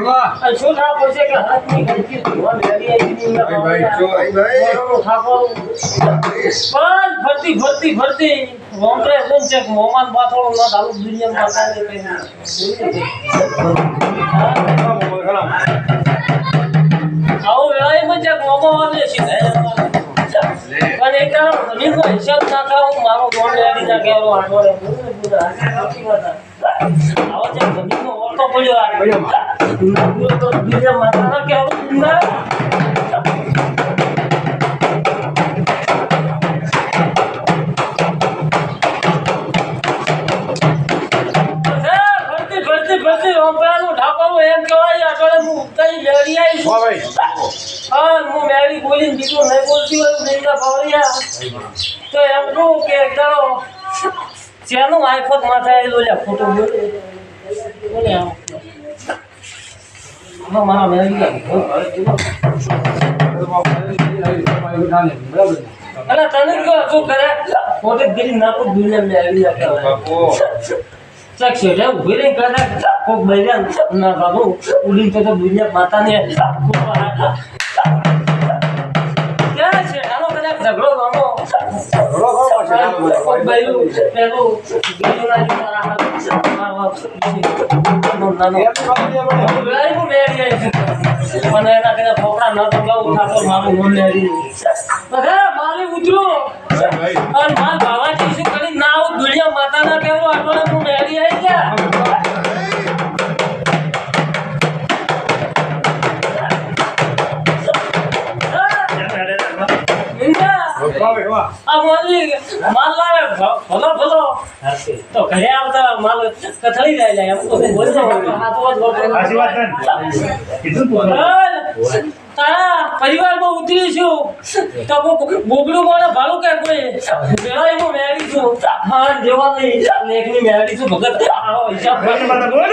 મારો શું ના પડશે કે હાથની ગણતરી ભગવાન વેરી આવી પણ ફરતી ફરતી ફરતી. વોંકરે એમ છે મોમાન બાથોડો ના ચાલુ દુનિયામાં કાંઈ કઈ આવું વેળાએ છે? મોમો આવે છે પણ એક દાડો જમીનનો હિસાબ ના થાવ મારો ગોળ લેડી ના કહેવાનો આઠવાડે આવો છે જમીનનો ઓળખો પડ્યો આ તો બીજા માતા ના કહેવાનું ના ફરતી ફરતી ફરતી રોંપડાનું ઢાંકવાનું એમ કહેવાય આગળ હું ઉતારી લેડી આવીશ. હા હું મેળી બોલીને બીજું નહીં બોલતી હોય નહીં ના પાવડિયા તો એમ કહું કે ચાલો શેનું આઈફોન માથે આવેલું ફોટો બોલે ફોટો ગીરી નાખો દુનિયા મેળી કહેવાય ચક શેઠે ઊભી રહી કરે કોક બૈરા ના બાબુ ઉડી તો દુનિયા માતાને પણ એના કદાચ ફોકડા ન તો બહુ ઠાકોર મારું મન મેરી બધા મારી ઉતરો અને બાવાજી શું આ મોદી માલ લાવે ભલો ભલો તો ઘરે આવતા માલ કથળી જાય જાય એમ તો બોલતો આ તો જ બોલતો. કીધું તારા પરિવારમાં ઉતરી છું. તો બોગડું મને ભાડું કે કોઈ? વેળાએ હું મેળવી છું. હા જેવા નહીં લેખની મેળી છું ભગત. આવો હિસાબ બોલ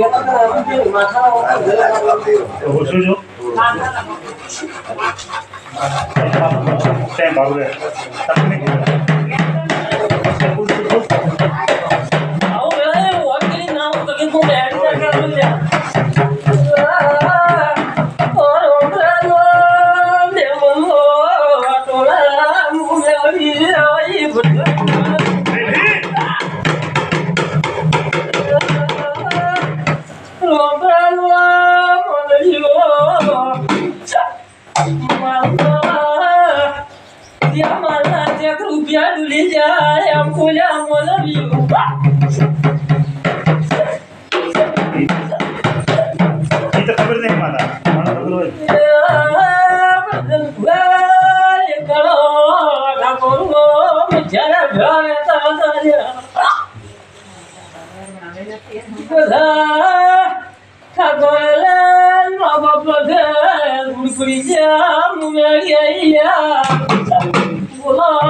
યતા કરા માથા તો શું છો? ટાઈમ ભાગો રે. આવો વેળાએ વોટ કરી ના હું તો કે હું મેળી ના કરું الرجال أم فلان ولم يوضع انت خبر نہیں مانا مانا خبر ہوئی Ulan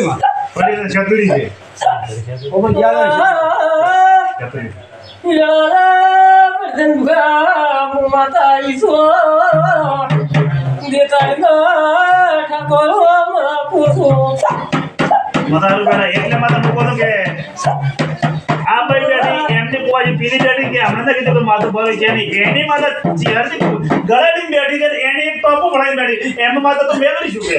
ને. વળી એને ચતુરી છે. છતડી. એટલે માતા મૂકો તો કે આ બેટી એમની કોઈ પીલી બેટી કે હમણાં તો કીધું માથું ભરે છે નહીં. એની માતા ચેરની ગળાની બેઠી છે, એની ટોપો ભરાઈ બેઠી. એમાં માતા તો મેળવી શું કે?